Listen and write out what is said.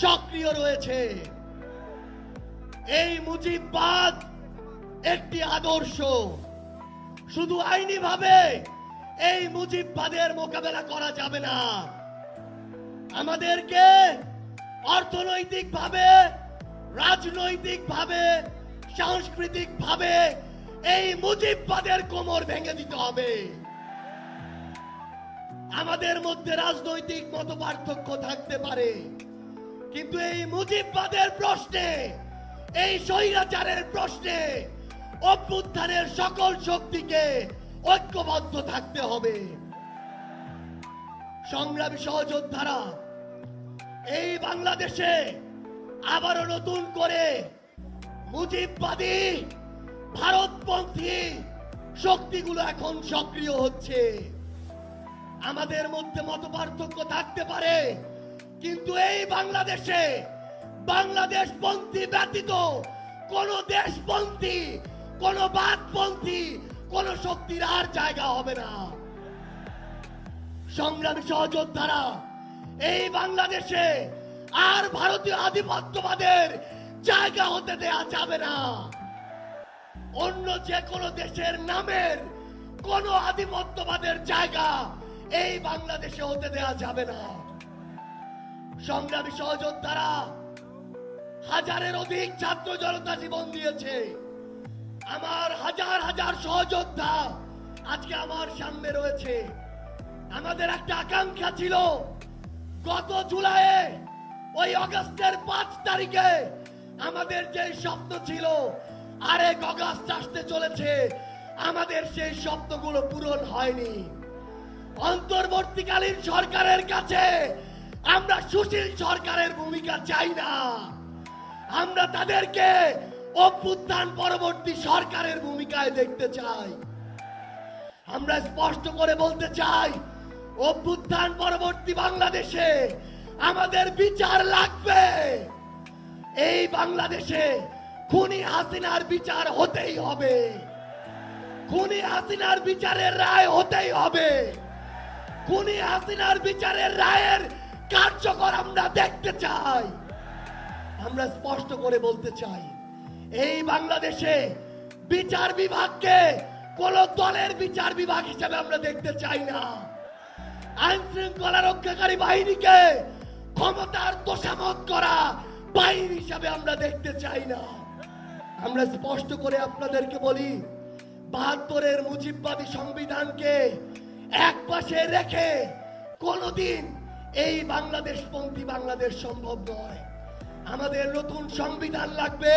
সক্রিয় রয়েছে। এই মুজিববাদ একটি আদর্শ। শুধু আইনি ভাবে এই মুজিববাদের মোকাবেলা করা যাবে না। আমাদেরকে অর্থনৈতিক ভাবে রাজনৈতিক ভাবে সাংস্কৃতিক ভাবে এই মুজিববাদের কোমর ভেঙে দিতে হবে। আমাদের মধ্যে রাজনৈতিক মত পার্থক্য থাকতে পারে। কিন্তু এই মুজিববাদের প্রশ্নে, এই স্বৈরাচারের প্রশ্নে অভ্যুত্থানের সকল শক্তিকে ঐক্যবদ্ধ থাকতে হবে। সংগ্রামী সহযোদ্ধারা, এই বাংলাদেশে আবারও নতুন করে মুজিববাদী ভারতপন্থী শক্তিগুলো এখন সক্রিয় হচ্ছে। আমাদের মধ্যে মত পার্থক্য থাকতে পারে। কিন্তু এই বাংলাদেশে বাংলাদেশ পন্থী ব্যতীত কোন দেশপন্থী, কোন বাদপন্থী, কোন শক্তির আর জায়গা হবে না। সংগ্রামী সহযোদ্ধারা, এই বাংলাদেশে আর ভারতীয় আধিপত্যবাদের জায়গা হতে দেয়া যাবে না। অন্য যে কোনো দেশের নামের কোন আধিপত্যবাদের জায়গা এই বাংলাদেশে হতে দেয়া যাবে না। সংগ্রামী সহযোদ্ধারা, হাজারের অধিক ছাত্র জনতা জীবন দিয়েছে। আমার হাজার হাজার সহযোদ্ধা আজকে আমার সামনে রয়েছে। আমাদের একটা আকাঙ্ক্ষা ছিল, গত জুলাইয়ে, ওই অগস্টের পাঁচ তারিখে আমাদের যে স্বপ্ন ছিল, আরেক অগস্ট আসতে চলেছে। আমাদের সেই স্বপ্নগুলো পূরণ হয়নি। অন্তর্বর্তীকালীন সরকারের কাছে আমরা সুশীল সরকারের ভূমিকা চাই না। আমরা তাদেরকে অভ্যুত্থান পরবর্তী সরকারের ভূমিকায় দেখতে চাই। আমরা স্পষ্ট করে বলতে চাই, অভ্যুত্থান পরবর্তী বাংলাদেশে আমাদের বিচার লাগবে। এই বাংলাদেশে খুনি হাসিনার বিচার হতেই হবে। খুনি হাসিনার বিচারের রায় হতেই হবে। খুনি হাসিনার বিচারের রায়ের কার্যকর আমরা দেখতে চাই। আমরা স্পষ্ট করে বলতে চাই, এই বাংলাদেশে বিচার বিভাগকে কোন দলের বিচার বিভাগ হিসেবে আমরা দেখতে চাই না। আইন শৃঙ্খলা রক্ষাকারী বাহিনীকে ক্ষমতার তোষামত করা বাহিনী হিসাবে আমরা দেখতে চাই না। আমরা স্পষ্ট করে আপনাদেরকে বলি, বাহাত্তরের মুজিববাদী সংবিধানকে এক পাশে রেখে কোনদিন এই বাংলাদেশ বাংলাদেশপন্থী বাংলাদেশ সম্ভব নয়। আমাদের নতুন সংবিধান লাগবে।